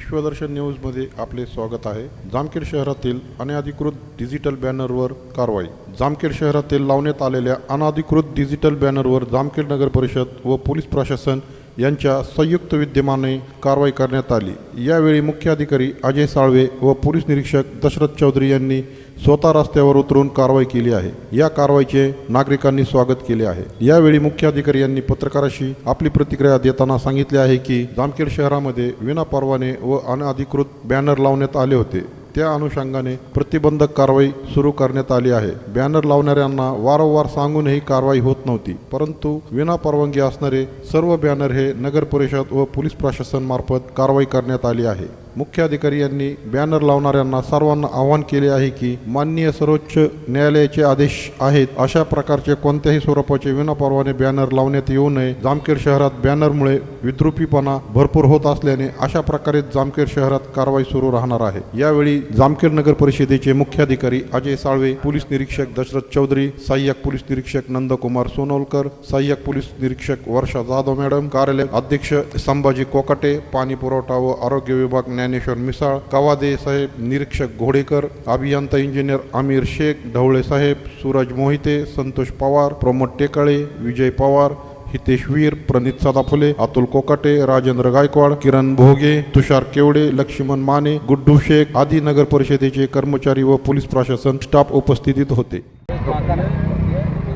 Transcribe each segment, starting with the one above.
विश्वदर्शन न्यूजमध्ये आपले स्वागत आहे. जामखेड शहरातील अनधिकृत डिजिटल बॅनरवर कारवाई. जामखेड शहरातील लावण्यात आलेल्या अनधिकृत डिजिटल बॅनरवर जामखेड नगर परिषद व पोलीस प्रशासन यांच्या संयुक्त विद्यमाने कारवाई करण्यात आली. यावेळी मुख्य अधिकारी अजय साळवे व पोलीस निरीक्षक दशरथ चौधरी यांनी स्वतः रस्त्यावर उतरून कारवाई केली आहे. या कारवाईचे नागरिकांनी स्वागत केले आहे. यावेळी मुख्य अधिकारी यांनी पत्रकाराशी आपली प्रतिक्रिया देताना सांगितले आहे की जामखेड शहरामध्ये विनापरवाने व अनधिकृत बॅनर लावण्यात आले होते. त्या अनुषंगाने प्रतिबंधक कारवाई सुरू करण्यात आली आहे. बॅनर लावणाऱ्यांना वारंवार सांगूनही कारवाई होत नव्हती परंतु विनापरवानगी असणारे सर्व बॅनर हे नगर परिषद व पोलीस प्रशासन मार्फत कारवाई करण्यात आली आहे. मुख्याधिकारी यांनी बॅनर लावणाऱ्यांना सर्वांना आवाहन केले आहे की माननीय सर्वोच्च न्यायालयाचे आदेश आहेत अशा प्रकारचे कोणत्याही स्वरूपाचे विनापरवाने बॅनर लावण्यात येऊ नये. जामखेड शहरात बॅनरमुळे विद्रुपीपणा भरपूर होत असल्याने अशा प्रकारे जामखेड शहरात कारवाई सुरू राहणार आहे. यावेळी जामखेड नगर परिषदेचे मुख्याधिकारी अजय साळवे पोलीस निरीक्षक दशरथ चौधरी सहाय्यक पोलीस निरीक्षक नंदकुमार सोनोलकर सहाय्यक पोलीस निरीक्षक वर्षा जाधव मॅडम कार्यालय अध्यक्ष संभाजी कोकाटे पाणी पुरवठा व आरोग्य विभाग ज्ञानेश्वर मिसाळ कवादे साहेब निरीक्षक घोडेकर अभियंता इंजिनियर आमिर शेख ढवळे साहेब सूरज मोहिते संतोष पवार प्रमोद टेकाळे विजय पवार हितेश वीर प्रणित सदाफुले अतुल कोकाटे राजेंद्र गायकवाड किरण भोगे तुषार केवडे लक्ष्मण माने गुड्डू शेख आदी नगर परिषदेचे कर्मचारी व पोलीस प्रशासन स्टाफ उपस्थितीत होते.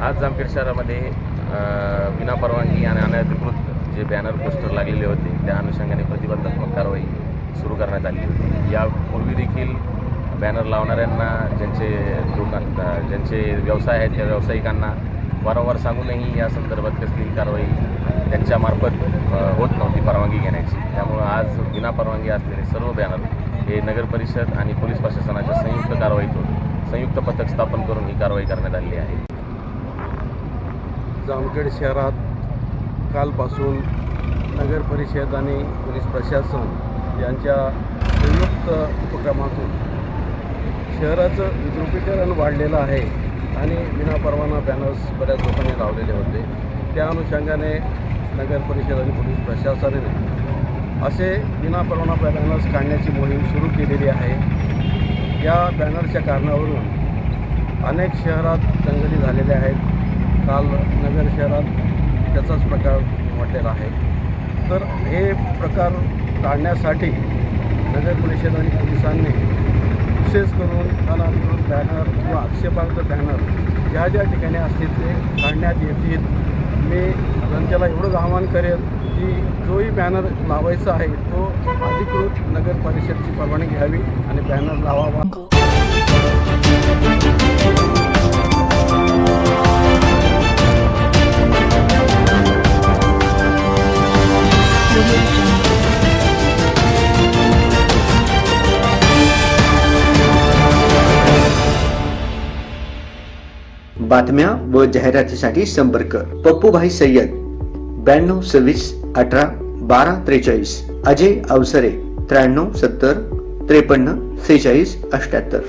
आज जामखेड शहरामध्ये विनापरवानगी आणि अनधिकृत जे बॅनर पोस्टर लागलेले होते त्या अनुषंगाने प्रतिबंधात्मक कारवाई सुरू करण्यात आली होती. यापूर्वी देखील बॅनर लावणाऱ्यांना ज्यांचे दुकान ज्यांचे व्यवसाय आहेत त्या व्यावसायिकांना वारंवार सांगूनही या संदर्भात कसलीही कारवाई त्यांच्यामार्फत होत नव्हती परवानगी घेण्याची. त्यामुळं आज विनापरवानगी असलेले सर्व बॅनर हे नगर परिषद आणि पोलीस प्रशासनाच्या संयुक्त कारवाईतून संयुक्त पथक स्थापन करून ही कारवाई करण्यात आली आहे. जामखेड शहरात कालपासून नगर परिषद आणि पोलीस प्रशासन यांच्या संयुक्त उपक्रमातून. शहराचं विद्रुपीकरण वाढलेलं आहे आणि विनापरवाना बॅनर्स बऱ्याच लोकांनी लावलेले होते. त्या अनुषंगाने नगर परिषद आणि पोलीस प्रशासनाने असे विनापरवाना बॅनर्स काढण्याची मोहीम सुरू केलेली आहे. या बॅनरच्या कारणावरून अनेक शहरात दंगली झालेल्या आहेत. काल नगर शहरात त्याचाच प्रकार वाटलेला आहे. तर हे प्रकार टाळण्यासाठी नगर परिषद आणि पोलिसांनी विशेष करून अनधिकृत बॅनर किंवा आक्षेपार्थ बॅनर ज्या ज्या ठिकाणी असतील ते काढण्यात येतील. मी जनतेला एवढंच आवाहन करेन की जोही बॅनर लावायचा आहे तो अधिकृत नगर परिषदची परवानगी घ्यावी आणि बॅनर लावावा. बातम्या व जाहिरातीसाठी संपर्क. पप्पूभाई सय्यद ब्याण्णव सव्वीस अठरा बारा त्रेचाळीस. अजय अवसरे त्र्याण्णव सत्तर त्रेपन्न सेहेचाळीस अठ्याहत्तर.